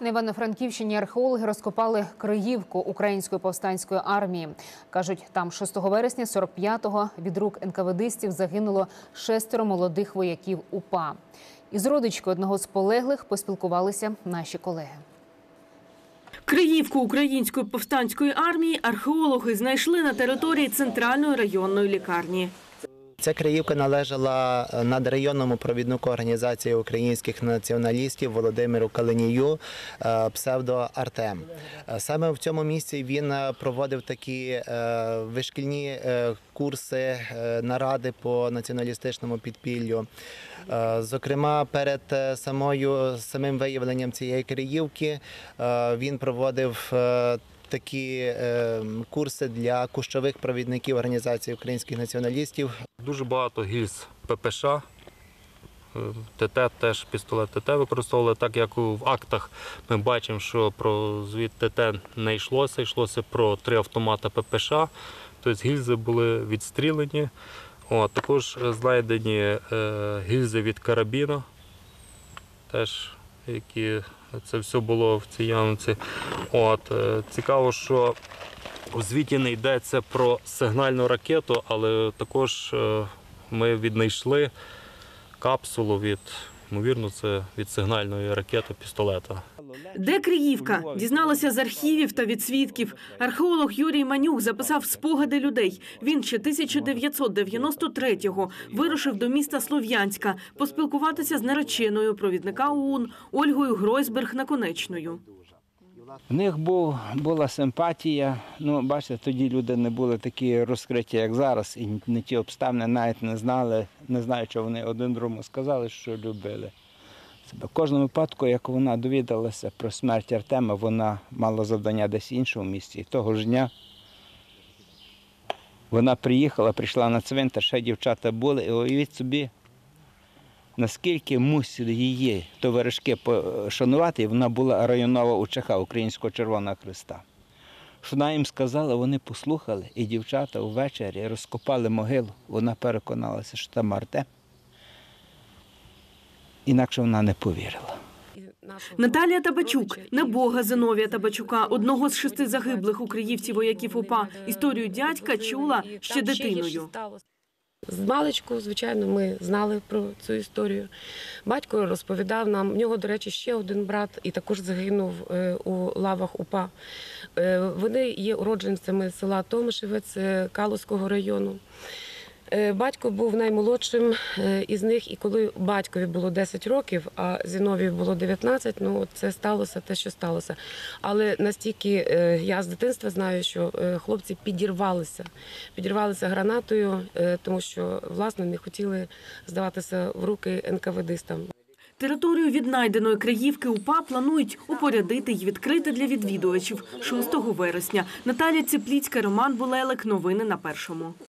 На Івано-Франківщині археологи розкопали Криївку української повстанської армії. кажуть, там 6 вересня 45-го від рук НКВДистів загинуло шестеро молодих вояків УПА. Із родичкою одного з полеглих поспілкувалися наші колеги. Криївку української повстанської армії археологи знайшли на території центральної районної лікарні. Ця краївка належала е, надрайонному провіднику організації українських націоналістів Володимиру Калинію, е, псевдо Артем. Е, Саме в цьому місці він проводив такі вишкільні курси, наради по націоналістичному підпіллю. Зокрема, перед самою самим виявленням цієї краївки він проводив. Такі е, курси для кущових провідників організації українських націоналістів Дуже багато гільз ППШ. е, ТТ теж пістолет ТТ використовували, так як в актах ми бачимо, що про звіт ТТ не йшлося, йшлося про три автомата ППШ. Тобто гільзи були відстрілені. О, також знайдені е, гільзи від карабіна, теж які це все було в цій ямці. От, е, цікаво, що у звіті не йдеться про сигнальну ракету, але також е, ми віднайшли капсулу від, ймовірно, це від сигнальної ракети пістолета. Де Криївка? Дізналася з архівів та від свідків. Археолог Юрій Манюк записав спогади людей. Він ще 1993-го вирушив до міста Слов'янська поспілкуватися з нареченою провідника ОУН Ольгою Гройсберг Наконечною. В них був, була симпатія. Ну, бачите, тоді люди не були такі розкриті, як зараз, і не ті обставини навіть не знали, не знаю, що вони один другому сказали, що любили. Себе. В кожному випадку, як вона довідалася про смерть Артема, вона мала завдання десь іншому місці. І того ж дня вона приїхала, прийшла на цвинтар, ще дівчата були, і уявіть собі, наскільки мусили її товаришки пошанувати, і вона була районова УЧХ Українського Червоного Христа. Що вона їм сказала, вони послухали, і дівчата ввечері розкопали могилу. Вона переконалася, що там Артем. Інакше вона не повірила. Наталія Табачук, небога Зиновія Табачука, одного з шести загиблих українців вояків УПА. Історію дядька чула ще дитиною. З маличку, звичайно, ми знали про цю історію. Батько розповідав нам. В нього, до речі, ще один брат, і також загинув е, у лавах УПА. Е, Вони є уродженцями села Томишевець е, Калузького району. Е, Батько був наймолодшим е, із них, і коли батькові було 10 років, а Зіновію було 19, ну це сталося те, що сталося. Але настільки е, я з дитинства знаю, що хлопці підірвалися, підірвалися гранатою, тому що власне не хотіли здаватися в руки НКВДистам. Територію віднайденої краївки УПА планують упорядити й відкрити для відвідувачів 6 вересня. Наталія Ціпліцька, Роман Булелик. Новини на першому.